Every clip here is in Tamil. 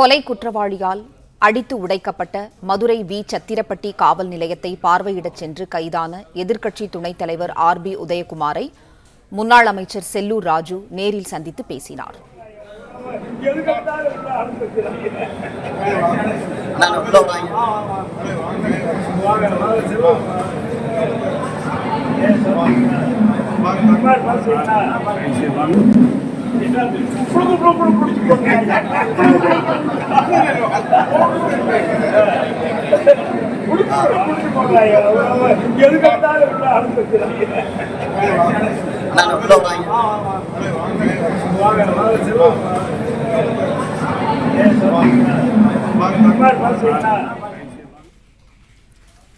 கொலை குற்றவாளியால் அடித்து உடைக்கப்பட்ட மதுரை வி. சத்திரப்பட்டி காவல் நிலையத்தை பார்வையிடச் சென்று கைதான எதிர்க்கட்சி துணைத் தலைவர் ஆர். பி. உதயகுமாரை முன்னாள் அமைச்சர் செல்லூர் ராஜு நேரில் சந்தித்து பேசினார்.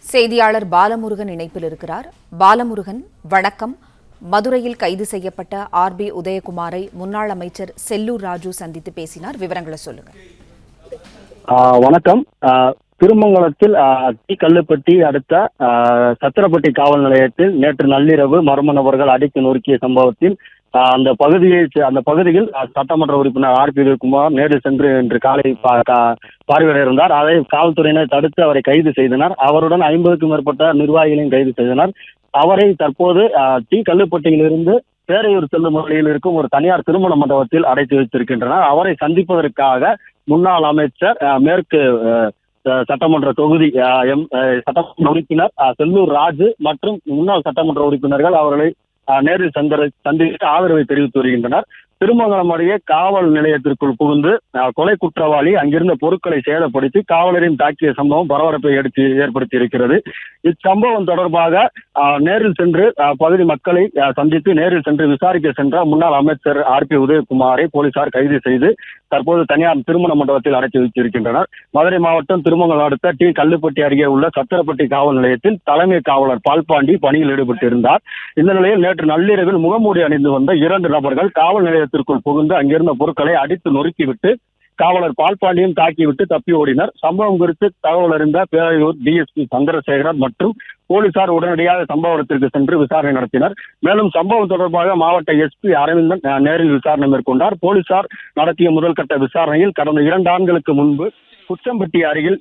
செய்தியாளர் பாலமுருகன் இணைப்பில் இருக்கிறார். பாலமுருகன் வணக்கம். மதுரையில் கைது செய்யப்பட்ட ஆர் பி உதயகுமாரை முன்னாள் அமைச்சர் செல்லூர் ராஜு சந்தித்து பேசினார். விவரங்களை சொல்லுங்க. வணக்கம். திருமங்கலத்தில் டி கல்லுப்பட்டி அடுத்த சத்திரப்பட்டி காவல் நிலையத்தில் நேற்று நள்ளிரவு மர்ம நபர்கள் அடித்து நொறுக்கிய சம்பவத்தில் அந்த பகுதியை அந்த பகுதியில் சட்டமன்ற உறுப்பினர் ஆர் பி உதயகுமார் நேரில் சென்று இன்று காலை பா- பார்வையிட இருந்தார் அதை காவல்துறையினர் தடுத்து அவரை கைது செய்தனர். அவருடன் ஐம்பதுக்கும் மேற்பட்ட நிர்வாகிகளையும் கைது செய்தனர். அவரை தற்போது டி கல்லுப்பட்டியிலிருந்து பேரையூர் செல்லும் வழியில் இருக்கும் ஒரு தனியார் திருமண மண்டபத்தில் அடைத்து வைத்திருக்கின்றனர். அவரை சந்திப்பதற்காக முன்னாள் அமைச்சர் மேற்கு சட்டமன்ற தொகுதி எம் சட்டமன்ற உறுப்பினர் செல்லூர் ராஜு மற்றும் முன்னாள் சட்டமன்ற உறுப்பினர்கள் அவர்களை நேரில் சந்தர சந்தித்து ஆதரவை தெரிவித்து வருகின்றனர். திருமங்கலம் அருகே காவல் நிலையத்திற்குள் புகுந்து கொலை குற்றவாளி அங்கிருந்த பொருட்களை சேதப்படுத்தி காவலரையும் தாக்கிய சம்பவம் பரபரப்பை எடுத்து ஏற்படுத்தி இருக்கிறது இச்சம்பவம் தொடர்பாக நேரில் சென்று பகுதி மக்களை சந்தித்து நேரில் சென்று விசாரிக்க சென்ற முன்னாள் அமைச்சர் ஆர் பி உதயகுமாரை போலீசார் கைது செய்து தற்போது தனியார் திருமண மண்டபத்தில் அடைத்து வைத்திருக்கின்றனர். மதுரை மாவட்டம் திருமங்கலம் அடுத்த டி. கல்லுப்பட்டி அருகே உள்ள சத்திரப்பட்டி காவல் நிலையத்தில் தலைமை காவலர் பால்பாண்டி பணியில் ஈடுபட்டிருந்தார். இந்த நிலையில் நேற்று நள்ளிரவில் முகமூடி அணிந்து வந்த இரண்டு நபர்கள் காவல் நிலையத்திற்குள் புகுந்து அங்கிருந்த பொருட்களை அடித்து நொறுக்கிவிட்டு காவலர் பால்பாண்டியும் தாக்கிவிட்டு தப்பி ஓடினர். சம்பவம் குறித்து தகவல் அறிந்த பேரையூர் டிஎஸ்பி சந்திரசேகரன் மற்றும் போலீசார் உடனடியாக சம்பவ இடத்திற்கு சென்று விசாரணை நடத்தினர். மேலும் சம்பவம் தொடர்பாக மாவட்ட எஸ்பி அரவிந்தன் நேரில் விசாரணை மேற்கொண்டார். போலீசார் நடத்திய முதல் கட்ட விசாரணையில் கடந்த இரண்டு ஆண்டுகளுக்கு முன்பு குச்சம்பட்டி அருகில்